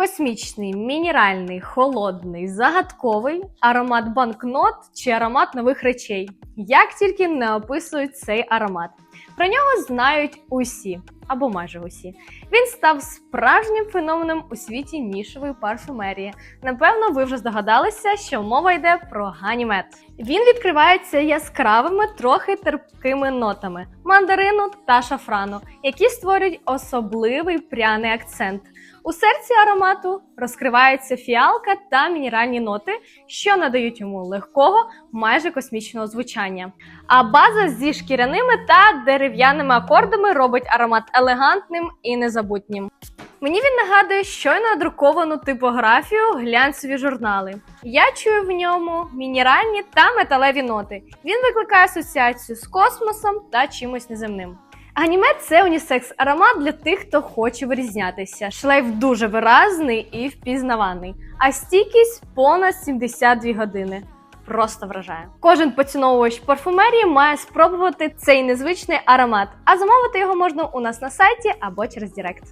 Космічний, мінеральний, холодний, загадковий, аромат банкнот чи аромат нових речей. Як тільки не описують цей аромат. Про нього знають усі або майже усі. Він став справжнім феноменом у світі нішової парфюмерії. Напевно, ви вже здогадалися, що мова йде про ганімет. Він відкривається яскравими, трохи терпкими нотами мандарину та шафрану, які створюють особливий пряний акцент. У серці аромату розкривається фіалка та мінеральні ноти, що надають йому легкого, майже космічного звучання. А база зі шкіряними та дерев'яними акордами робить аромат елегантним і незабутнім. Мені він нагадує щойно надруковану типографію глянцеві журнали. Я чую в ньому мінеральні та металеві ноти. Він викликає асоціацію з космосом та чимось неземним. Ганімет це унісекс аромат для тих, хто хоче вирізнятися. Шлейф дуже виразний і впізнаваний, а стійкість понад 72 години. Просто вражає. Кожен поціновувач парфумерії має спробувати цей незвичний аромат, а замовити його можна у нас на сайті або через Директ.